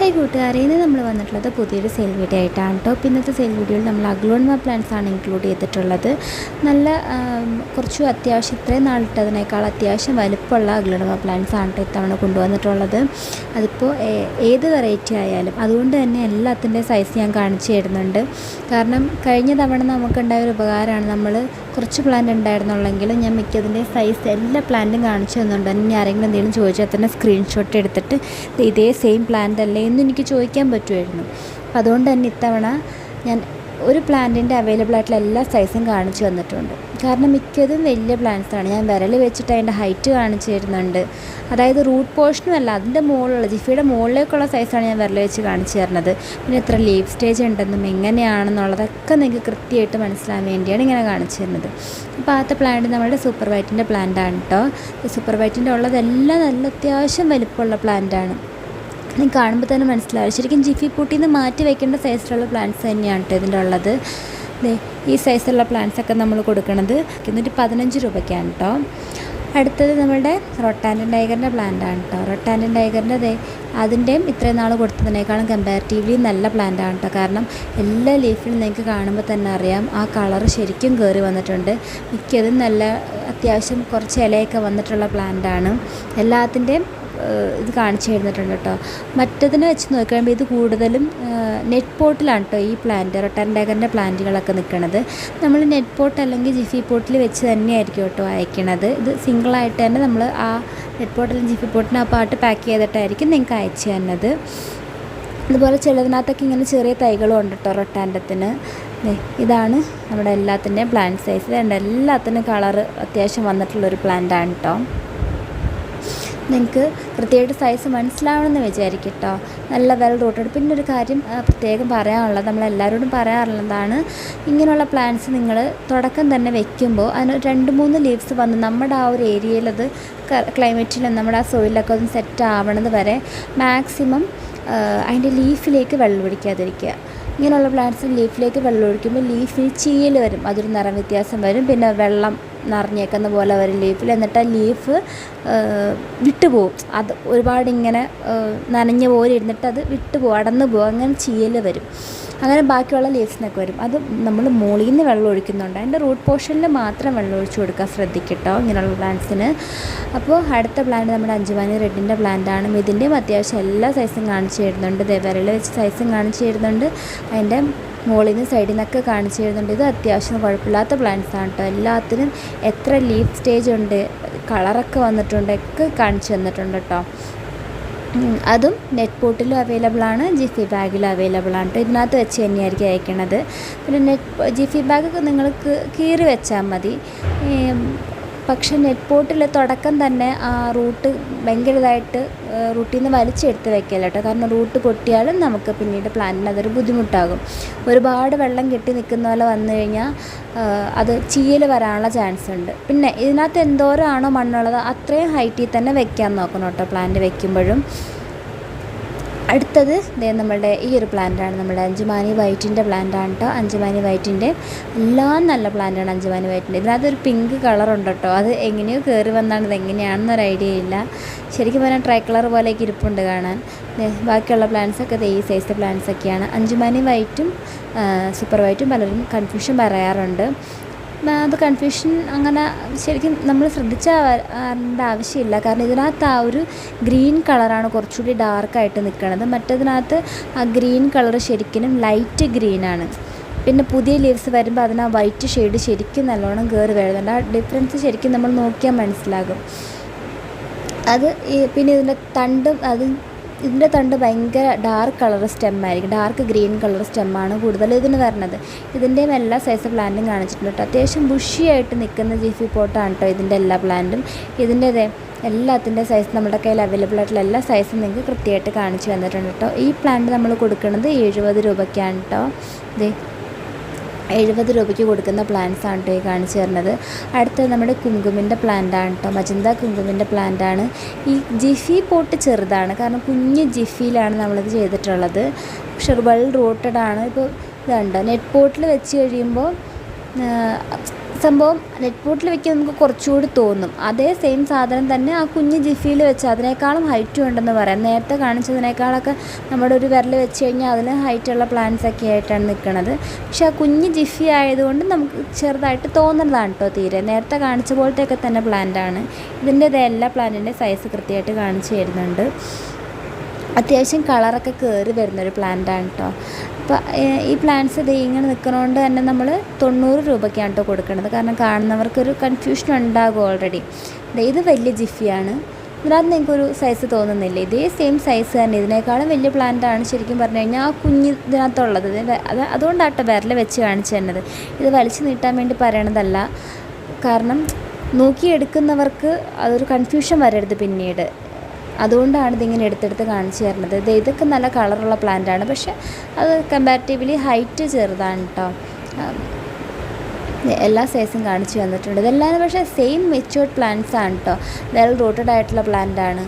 High കൂട്ടുകാരെ ഇന്ന് നമ്മൾ വന്നിട്ടുള്ളത് പുതിയൊരു സെയിൽ വീഡിയോ ആയിട്ടാണ് കേട്ടോ അപ്പോൾ ഇന്നത്തെ സെയിൽ വീഡിയോയിൽ നമ്മൾ അഗ്ലോൺമ പ്ലാന്റ്സ് ആണ് ഇൻക്ലൂഡ് ചെയ്തിട്ടുള്ളത്. നല്ല കുറച്ച് അത്യാവശ്യം ഇത്രയും നാളിട്ടതിനേക്കാൾ അത്യാവശ്യം വലുപ്പമുള്ള അഗ്ലോൺമ പ്ലാന്റ്സ് ആണ് കേട്ടോ ഇത്തവണ കൊണ്ടുവന്നിട്ടുള്ളത്. അതിപ്പോൾ ഏത് വെറൈറ്റി ആയാലും അതുകൊണ്ട് തന്നെ എല്ലാത്തിന്റെ സൈസ് ഞാൻ കാണിച്ചു തരുന്നുണ്ട്. കാരണം കഴിഞ്ഞ തവണ നമുക്കുണ്ടായ ഒരു ഉപകാരമാണ് നമ്മൾ കുറച്ച് പ്ലാന്റ് ഉണ്ടായിരുന്നുള്ളെങ്കിൽ ഞാൻ മിക്കതിന്റെ സൈസ് എല്ലാ പ്ലാന്റും കാണിച്ചു തന്നുണ്ട് ഇനി ആരെങ്കിലും എന്തെങ്കിലും ചോദിച്ചാൽ തന്നെ സ്ക്രീൻഷോട്ട് എടുത്തിട്ട് ഇത് സെയിം പ്ലാന്റ് അല്ലേ എന്ന് എനിക്ക് ചോദിക്കാൻ പറ്റുമായിരുന്നു. അതുകൊണ്ട് തന്നെ ഇത്തവണ ഞാൻ ഒരു പ്ലാന്റിന്റെ അവൈലബിൾ ആയിട്ടുള്ള എല്ലാ സൈസും കാണിച്ചു തന്നിട്ടുണ്ട്. കാരണം മിക്കതും വലിയ പ്ലാന്റ്സാണ് ഞാൻ വിരൽ വെച്ചിട്ട് അതിന്റെ ഹൈറ്റ് കാണിച്ചു തരുന്നുണ്ട് അതായത് റൂട്ട് പോർഷനും അല്ല അതിന്റെ മുകളിലുള്ള ജിഫിയുടെ മുകളിലേക്കുള്ള സൈസാണ് ഞാൻ വിരൽ വെച്ച് കാണിച്ചു തരുന്നത്. പിന്നെ എത്ര ലീവ് സ്റ്റേജ് ഉണ്ടെന്നും എങ്ങനെയാണെന്നുള്ളതൊക്കെ നിങ്ങൾക്ക് കൃത്യമായിട്ട് മനസ്സിലാൻ വേണ്ടിയാണ് ഇങ്ങനെ കാണിച്ചു തരുന്നത്. അപ്പോൾ ആദ്യത്തെ പ്ലാന്റ് നമ്മുടെ സൂപ്പർ വൈറ്റിന്റെ പ്ലാന്റ് ആണ് കേട്ടോ സൂപ്പർ വൈറ്റിന്റെ ഉള്ളതെല്ലാം നല്ല അത്യാവശ്യം വലിപ്പമുള്ള പ്ലാന്റ് ആണ്. നിങ്ങൾക്ക് കാണുമ്പോൾ തന്നെ മനസ്സിലാവും. ശരിക്കും ജിഫി പൂട്ടിന്ന് മാറ്റി വെക്കേണ്ട സൈസിലുള്ള പ്ലാന്റ്സ് തന്നെയാണ് കേട്ടോ ഇതിന്റെ ഉള്ളത്. ദേ ഈ സൈസുള്ള പ്ലാന്റ്സൊക്കെ നമ്മൾ കൊടുക്കുന്നത് എന്നിട്ട് പതിനഞ്ച് രൂപയ്ക്കാണ് കേട്ടോ അടുത്തത് നമ്മുടെ റൊട്ടാൻഡൻ ടൈഗറിന്റെ പ്ലാന്റ് ആണ് കേട്ടോ റൊട്ടാൻഡൻ ടൈഗറിന്റെ ദേ അതിന്റെയും ഇത്രയും നാൾ കൊടുത്തതിനേക്കാളും കമ്പാരിറ്റീവ്ലി നല്ല പ്ലാന്റ് ആണ് കേട്ടോ കാരണം എല്ലാ ലീഫിലും നിങ്ങൾക്ക് കാണുമ്പോൾ തന്നെ അറിയാം ആ കളർ ശരിക്കും കയറി വന്നിട്ടുണ്ട്. മിക്കതും നല്ല അത്യാവശ്യം കുറച്ച് ഇലയൊക്കെ വന്നിട്ടുള്ള പ്ലാന്റ് ആണ്. എല്ലാത്തിന്റെയും ഇത് കാണിച്ചു തരുന്നിട്ടുണ്ട് കേട്ടോ. മറ്റതിനെ വെച്ച് നോക്കുമ്പോൾ ഇത് കൂടുതലും നെറ്റ് പോട്ടിലാണ് കേട്ടോ ഈ പ്ലാന്റ് റൊട്ടാൻ ഡാഗറിന്റെ പ്ലാന്റുകളൊക്കെ നിൽക്കുന്നത് നമ്മൾ നെറ്റ് പോട്ട് അല്ലെങ്കിൽ ജിഫി പോട്ടിൽ വെച്ച് തന്നെയായിരിക്കും കേട്ടോ അയക്കണത്. ഇത് സിംഗിളായിട്ട് തന്നെ നമ്മൾ ആ നെറ്റ് പോട്ടിലും ജിഫി പോട്ടിനും ആ പാട്ട് പാക്ക് ചെയ്തിട്ടായിരിക്കും നിങ്ങൾക്ക് അയച്ചു തന്നത് അതുപോലെ ചിലതിനകത്തൊക്കെ ഇങ്ങനെ ചെറിയ തൈകളും ഉണ്ട് കേട്ടോ റൊട്ടാൻഡത്തിന് ഇതാണ് നമ്മുടെ എല്ലാത്തിന്റെയും പ്ലാന്റ് സൈസ് ഇതുണ്ട് എല്ലാത്തിനും കളറ് അത്യാവശ്യം വന്നിട്ടുള്ളൊരു പ്ലാന്റാണ് കേട്ടോ. നിങ്ങൾക്ക് കൃത്യമായിട്ട് സൈസ് മനസ്സിലാവണമെന്ന് വിചാരിക്കും കേട്ടോ നല്ല വെൽ റൂട്ടഡ് പിന്നെ ഒരു കാര്യം പ്രത്യേകം പറയാനുള്ളത് നമ്മളെല്ലാവരോടും പറയാറുള്ളതാണ് ഇങ്ങനെയുള്ള പ്ലാന്റ്സ് നിങ്ങൾ തുടക്കം തന്നെ വെക്കുമ്പോൾ അതിന് രണ്ട് മൂന്ന് ലീവ്സ് വന്ന് നമ്മുടെ ആ ഒരു ഏരിയയിൽ അത് ക്ലൈമറ്റിലും നമ്മുടെ ആ സോയിലൊക്കെ ഒന്ന് സെറ്റ് ആവണത് വരെ മാക്സിമം അതിന്റെ ലീഫിലേക്ക് വെള്ളം ഒഴിക്കാതിരിക്കുക. ഇങ്ങനെയുള്ള പ്ലാന്റ്സ് ലീഫിലേക്ക് വെള്ളം ഒഴിക്കുമ്പോൾ ലീഫിൽ ചീയൽ വരും അതൊരു നിറം വ്യത്യാസം വരും. പിന്നെ വെള്ളം നിറഞ്ഞേക്കുന്ന പോലെ വരും ലീഫിൽ എന്നിട്ട് ലീഫ് വിട്ടുപോകും അത് ഒരുപാട് ഇങ്ങനെ നനഞ്ഞ പോലെ ഇരുന്നിട്ട് അത് വിട്ടുപോകും അടന്നു പോകും അങ്ങനെ ചീയൽ വരും. അങ്ങനെ ബാക്കിയുള്ള ലീവ്സിനൊക്കെ വരും. അത് നമ്മൾ മുകളിൽ നിന്ന് വെള്ളം ഒഴിക്കുന്നുണ്ട്. അതിന്റെ റൂട്ട് പോർഷനിൽ മാത്രം വെള്ളം ഒഴിച്ചു കൊടുക്കാൻ ശ്രദ്ധിക്കട്ടോ ഇങ്ങനെയുള്ള പ്ലാന്റ്സിന് അപ്പോൾ അടുത്ത പ്ലാന്റ് നമ്മുടെ അഞ്ചുമാനി റെഡിന്റെ പ്ലാന്റാണ് ഇതിന്റെയും അത്യാവശ്യം എല്ലാ സൈസും കാണിച്ചു തരുന്നുണ്ട്. വിരൽ വെച്ച് സൈസും കാണിച്ചു തരുന്നുണ്ട്. അതിന്റെ മുകളിൽ നിന്ന് സൈഡിൽ നിന്നൊക്കെ കാണിച്ചു തരുന്നുണ്ട്. ഇത് അത്യാവശ്യം കുഴപ്പമില്ലാത്ത പ്ലാന്റ്സ് ആണ് കേട്ടോ എല്ലാത്തിനും എത്ര ലീഫ് സ്റ്റേജ് ഉണ്ട് കളറൊക്കെ വന്നിട്ടുണ്ട് ഒക്കെ കാണിച്ചു തന്നിട്ടുണ്ട് കേട്ടോ അതും നെറ്റ് പോട്ടിലും അവൈലബിൾ ആണ് ജിഫി ബാഗിലും അവൈലബിൾ ആണ് കേട്ടോ ഇതിനകത്ത് വെച്ച് തന്നെയായിരിക്കും അയക്കണത്. പിന്നെ നെറ്റ് ജിഫി ബാഗൊക്കെ നിങ്ങൾക്ക് കീറി വെച്ചാൽ മതി. പക്ഷെ നെറ്റ് പോർട്ടിൽ തുടക്കം തന്നെ ആ റൂട്ട് ഭയങ്കര ഇതായിട്ട് റൂട്ടിൽ നിന്ന് വലിച്ചെടുത്ത് വെക്കല്ല കേട്ടോ. കാരണം റൂട്ട് പൊട്ടിയാലും നമുക്ക് പിന്നീട് പ്ലാന്റിന് അതൊരു ബുദ്ധിമുട്ടാകും. ഒരുപാട് വെള്ളം കെട്ടി നിൽക്കുന്ന പോലെ വന്നു കഴിഞ്ഞാൽ അത് ചീയൽ വരാനുള്ള ചാൻസ് ഉണ്ട് പിന്നെ ഇതിനകത്ത് എന്തോരമാണോ മണ്ണുള്ളത് അത്രയും ഹൈറ്റിൽ തന്നെ വെക്കാൻ നോക്കണം കേട്ടോ പ്ലാന്റ് വെക്കുമ്പോഴും. അടുത്തത് നമ്മളുടെ ഈ ഒരു പ്ലാന്റാണ് നമ്മുടെ അഞ്ചുമാനി വൈറ്റിന്റെ പ്ലാന്റാണ് കേട്ടോ അഞ്ചുമാനി വൈറ്റിന്റെ എല്ലാം നല്ല പ്ലാന്റാണ് അഞ്ചുമാനി വൈറ്റിന്റെ ഇതിനകത്ത് ഒരു പിങ്ക് കളറുണ്ട് കേട്ടോ അത് എങ്ങനെയോ കയറി വന്നാണ്. ഇത് എങ്ങനെയാണെന്നൊരു ഐഡിയ ഇല്ല. ശരിക്കും പറഞ്ഞാൽ ട്രൈ കളർ പോലെയൊക്കെ ഇരിപ്പുണ്ട് കാണാൻ. ബാക്കിയുള്ള പ്ലാന്റ്സൊക്കെ ഈ സൈസ് പ്ലാന്റ്സൊക്കെയാണ് അഞ്ചുമാനി വൈറ്റും സൂപ്പർ വൈറ്റും പലരും കൺഫ്യൂഷൻ പറയാറുണ്ട്. അത് കൺഫ്യൂഷൻ അങ്ങനെ ശരിക്കും നമ്മൾ ശ്രദ്ധിച്ചാവേണ്ട ആവശ്യമില്ല. കാരണം ഇതിനകത്ത് ആ ഒരു ഗ്രീൻ കളറാണ് കുറച്ചുകൂടി ഡാർക്കായിട്ട് നിൽക്കുന്നത് മറ്റതിനകത്ത് ആ ഗ്രീൻ കളർ ശരിക്കും ലൈറ്റ് ഗ്രീനാണ് പിന്നെ പുതിയ ലീവ്സ് വരുമ്പോൾ അതിന് ആ വൈറ്റ് ഷെയ്ഡ് ശരിക്കും നല്ലോണം കയറി വരുന്നുണ്ട്. ആ ഡിഫറൻസ് ശരിക്കും നമ്മൾ നോക്കിയാൽ മനസ്സിലാകും. അത് പിന്നെ ഇതിന്റെ തണ്ടും അത് ഇതിന്റെ തണ്ട് ഭയങ്കര ഡാർക്ക് കളർ സ്റ്റെമ്മായിരിക്കും ഡാർക്ക് ഗ്രീൻ കളർ സ്റ്റെമ്മാണ് കൂടുതൽ ഇതിന് തരണത്. ഇതിന്റെയും എല്ലാ സൈസ് പ്ലാന്റും കാണിച്ചിട്ടുണ്ട് കേട്ടോ. അത്യാവശ്യം ബുഷിയായിട്ട് നിൽക്കുന്ന ജിഫി പോട്ടാണ് കേട്ടോ ഇതിന്റെ എല്ലാ പ്ലാന്റും ഇതിന്റെ എല്ലാത്തിന്റെ സൈസ് നമ്മുടെ കയ്യിൽ അവൈലബിൾ ആയിട്ടുള്ള എല്ലാ സൈസും നിങ്ങൾക്ക് കൃത്യമായിട്ട് കാണിച്ചു തന്നിട്ടുണ്ട് കേട്ടോ. ഈ പ്ലാന്റ് നമ്മൾ കൊടുക്കുന്നത് എഴുപത് രൂപയ്ക്കാണ് കേട്ടോ. ദേ എഴുപത് രൂപയ്ക്ക് കൊടുക്കുന്ന പ്ലാന്റ്സ് ആണ് കേട്ടോ ഈ കാണിച്ചു തരുന്നത്. അടുത്തത് നമ്മുടെ കുങ്കുമിന്റെ പ്ലാന്റ് ആണ് കേട്ടോ മജന്ത കുങ്കുമിന്റെ പ്ലാന്റ് ആണ്. ഈ ജിഫി പോട്ട് ചെറുതാണ്. കാരണം കുഞ്ഞ് ജിഫിയിലാണ് നമ്മളിത് ചെയ്തിട്ടുള്ളത്. പക്ഷെ വെൽ റൂട്ടഡ് ആണ്. ഇപ്പോൾ ഇതുണ്ട്? നെറ്റ് പോട്ടിൽ വെച്ച് കഴിയുമ്പോൾ സംഭവം നെറ്റ് ബോട്ടിൽ വെക്കാൻ നമുക്ക് കുറച്ചുകൂടി തോന്നും. അതേ സെയിം സാധനം തന്നെ ആ കുഞ്ഞ് ജിഫിയിൽ വെച്ച് അതിനേക്കാളും ഹൈറ്റും ഉണ്ടെന്ന് പറയാം. നേരത്തെ കാണിച്ചതിനേക്കാളൊക്കെ നമ്മുടെ ഒരു വിരൽ വെച്ച് കഴിഞ്ഞാൽ അതിന് ഹൈറ്റുള്ള പ്ലാന്റ്സ് ഒക്കെ ആയിട്ടാണ് നിൽക്കുന്നത് പക്ഷെ ആ കുഞ്ഞ് ജിഫി ആയതുകൊണ്ട് നമുക്ക് ചെറുതായിട്ട് തോന്നുന്നതാണ് കേട്ടോ തീരെ. നേരത്തെ കാണിച്ച പോലത്തെയൊക്കെ തന്നെ പ്ലാന്റാണ് ഇതിന്റെ എല്ലാ പ്ലാന്റിന്റെ സൈസ് കൃത്യമായിട്ട് കാണിച്ചു തരുന്നുണ്ട്. അത്യാവശ്യം കളറൊക്കെ കയറി വരുന്നൊരു പ്ലാന്റാണ് കേട്ടോ അപ്പോൾ ഈ പ്ലാന്റ്സ് ഇത് ഇങ്ങനെ നിൽക്കുന്നതുകൊണ്ട് തന്നെ നമ്മൾ തൊണ്ണൂറ് രൂപയ്ക്കാണ് കേട്ടോ കൊടുക്കുന്നത് കാരണം കാണുന്നവർക്കൊരു കൺഫ്യൂഷൻ ഉണ്ടാകും ഓൾറെഡി ഇത് വലിയ ജിഫിയാണ്. ഇതിനകത്ത് നിങ്ങൾക്കൊരു സൈസ് തോന്നുന്നില്ല. ഇതേ സെയിം സൈസ് തന്നെ. ഇതിനേക്കാളും വലിയ പ്ലാന്റാണ് ശരിക്കും പറഞ്ഞു കഴിഞ്ഞാൽ ആ കുഞ്ഞ് ഇതിനകത്തുള്ളത്. അത് അത് അതുകൊണ്ടാട്ടോ വിരൽ വെച്ച് കാണിച്ചു തന്നത് ഇത് വലിച്ചു നീട്ടാൻ വേണ്ടി പറയണതല്ല. കാരണം നോക്കിയെടുക്കുന്നവർക്ക് അതൊരു കൺഫ്യൂഷൻ വരരുത് പിന്നീട്. അതുകൊണ്ടാണ് ഇതിങ്ങനെ എടുത്തെടുത്ത് കാണിച്ചു തരുന്നത്. ഇത് ഇതൊക്കെ നല്ല കളറുള്ള ആണ് പക്ഷെ അത് കമ്പാരിറ്റീവ്ലി ഹൈറ്റ് ചെറുതാണ് കേട്ടോ എല്ലാ സൈസും കാണിച്ചു തന്നിട്ടുണ്ട്. ഇതെല്ലാം പക്ഷേ സെയിം മെച്ചുവേർഡ് പ്ലാന്റ്സ് ആണ് കേട്ടോ വെൽ റൂട്ടഡ് ആയിട്ടുള്ള പ്ലാന്റ് ആണ്.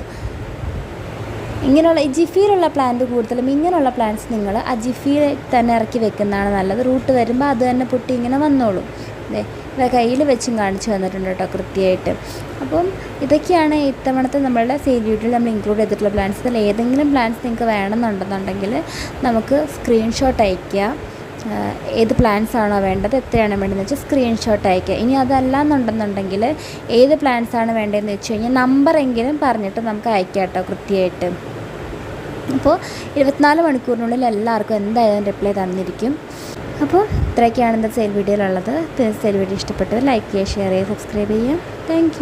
ഇങ്ങനെയുള്ള ജിഫിയിലുള്ള പ്ലാന്റ് കൂടുതലും ഇങ്ങനെയുള്ള പ്ലാന്റ്സ് നിങ്ങൾ ആ ജിഫിയിൽ തന്നെ ഇറക്കി വെക്കുന്നതാണ് നല്ലത്. റൂട്ട് വരുമ്പോൾ അത് തന്നെ പൊട്ടി ഇങ്ങനെ വന്നോളും. ഇവ കയ്യിൽ വെച്ചും കാണിച്ചു തന്നിട്ടുണ്ട് കേട്ടോ കൃത്യമായിട്ട്. അപ്പം ഇതൊക്കെയാണ് ഇത്തവണത്തെ നമ്മളുടെ സെയിൽ വീഡിയോയിൽ നമ്മൾ ഇൻക്ലൂഡ് ചെയ്തിട്ടുള്ള പ്ലാൻസ് ഇതിൽ ഏതെങ്കിലും പ്ലാൻസ് നിങ്ങൾക്ക് വേണമെന്നുണ്ടെന്നുണ്ടെങ്കിൽ നമുക്ക് സ്ക്രീൻഷോട്ട് അയയ്ക്കുക ഏത് പ്ലാൻസ് ആണോ വേണ്ടത് എത്രയാണ് വേണ്ടതെന്ന് വെച്ചാൽ സ്ക്രീൻഷോട്ട് അയയ്ക്കുക ഇനി അതല്ല എന്നുണ്ടെന്നുണ്ടെങ്കിൽ ഏത് പ്ലാൻസ് ആണ് വേണ്ടതെന്ന് വെച്ച് കഴിഞ്ഞാൽ നമ്പറെങ്കിലും പറഞ്ഞിട്ട് നമുക്ക് അയക്കാം കേട്ടോ കൃത്യമായിട്ട്. അപ്പോൾ ഇരുപത്തിനാല് മണിക്കൂറിനുള്ളിൽ എല്ലാവർക്കും എന്തായാലും റിപ്ലൈ തന്നിരിക്കും. അപ്പോൾ ഇത്രയൊക്കെയാണ് ഇന്നത്തെ സെയിൽ വീഡിയോയിലുള്ളത് സെയിൽ വീഡിയോ ഇഷ്ടപ്പെട്ടത് ലൈക്ക് ചെയ്യുക ഷെയർ ചെയ്യുക സബ്സ്ക്രൈബ് ചെയ്യുക. താങ്ക്